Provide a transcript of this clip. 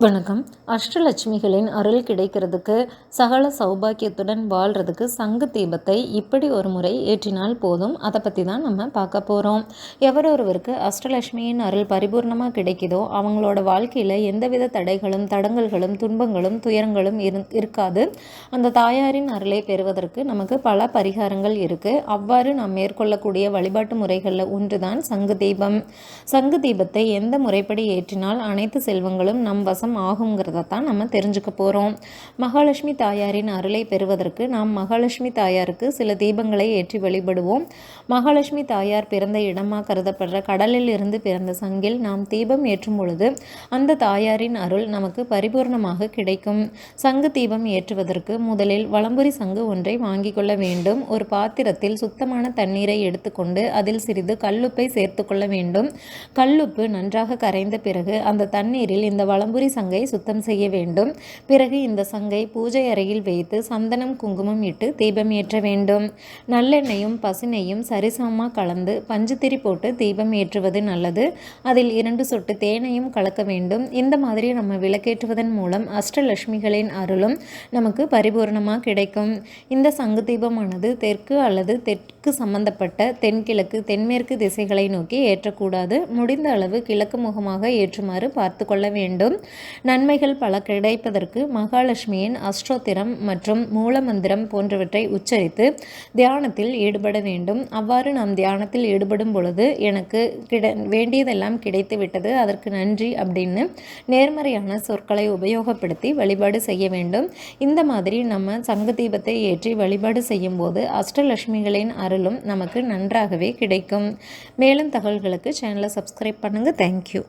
வணக்கம். அஷ்டலட்சுமிகளின் அருள் கிடைக்கிறதுக்கு சகல சௌபாக்கியத்துடன் வாழ்கிறதுக்கு சங்கு தீபத்தை இப்படி ஒரு முறை ஏற்றினால் போதும். அதை பற்றி தான் நம்ம பார்க்க போகிறோம் எவரொருவருக்கு அஷ்டலட்சுமியின் அருள் பரிபூர்ணமாக கிடைக்குதோ அவங்களோட வாழ்க்கையில் எந்தவித தடைகளும் தடங்கல்களும் துன்பங்களும் துயரங்களும் இருக்காது. அந்த தாயாரின் அருளை பெறுவதற்கு நமக்கு பல பரிகாரங்கள் இருக்குது அவ்வாறு நாம் மேற்கொள்ளக்கூடிய வழிபாட்டு முறைகளில் ஒன்று தான் சங்கு தீபம். சங்கு தீபத்தை எந்த முறைப்படி ஏற்றினால் அனைத்து செல்வங்களும் நம் வசம் மாதம் ஆகுங்கிறத தான் நம்ம தெரிஞ்சுக்க போகிறோம் மகாலட்சுமி தாயாரின் அருளை பெறுவதற்கு நாம் மகாலட்சுமி தாயாருக்கு சில தீபங்களை ஏற்றி வழிபடுவோம். மகாலட்சுமி தாயார் பிறந்த இடமாக கருதப்படுற கடலில் இருந்து பிறந்த சங்கில் நாம் தீபம் ஏற்றும் பொழுது அந்த தாயாரின் அருள் நமக்கு பரிபூர்ணமாக கிடைக்கும். சங்கு தீபம் ஏற்றுவதற்கு முதலில் வளம்புரி சங்கு ஒன்றை வாங்கி கொள்ள வேண்டும். ஒரு பாத்திரத்தில் சுத்தமான தண்ணீரை எடுத்துக்கொண்டு அதில் சிறிது கல்லுப்பை சேர்த்து கொள்ள வேண்டும். கல்லுப்பு நன்றாக கரைந்த பிறகு அந்த தண்ணீரில் இந்த வளம்புரி சங்கை சுத்தம் செய்ய வேண்டும். பிறகு இந்த சங்கை பூஜை அறையில் வைத்து சந்தனம் குங்குமம் இட்டு தீபம் ஏற்ற வேண்டும். நல்லெண்ணெயும் பசுனையும் சரிசமமாக கலந்து பஞ்சுத்திரி போட்டு தீபம் ஏற்றுவது நல்லது. அதில் இரண்டு சொட்டு தேனையும் கலக்க வேண்டும். இந்த மாதிரி நம்ம விளக்கேற்றுவதன் மூலம் அஷ்டலட்சுமிகளின் அருளும் நமக்கு பரிபூர்ணமாக கிடைக்கும். இந்த சங்கு தீபமானது தெற்கு அல்லது தெற்கு சம்பந்தப்பட்ட தென்கிழக்கு தென்மேற்கு திசைகளை நோக்கி ஏற்றக்கூடாது. முடிந்த அளவு கிழக்கு முகமாக ஏற்றுமாறு பார்த்து கொள்ள வேண்டும். நன்மைகள் பல கிடைப்பதற்கு மகாலட்சுமியின் அஷ்டோத்திரம் மற்றும் மூலமந்திரம் போன்றவற்றை உச்சரித்து தியானத்தில் ஈடுபட வேண்டும். அவ்வாறு நாம் தியானத்தில் ஈடுபடும் பொழுது எனக்கு கிட வேண்டியதெல்லாம் கிடைத்து விட்டது அதற்கு நன்றி அப்படின்னு நேர்மறையான சொற்களை உபயோகப்படுத்தி வழிபாடு செய்ய வேண்டும். இந்த மாதிரி நம்ம சங்க தீபத்தை ஏற்றி வழிபாடு செய்யும் போது அஷ்டலட்சுமிகளின் பொருளும் நமக்கு நன்றாகவே கிடைக்கும். மேலும் தகவல்களுக்கு சேனலை சப்ஸ்கிரைப் பண்ணுங்கள் தேங்க்யூ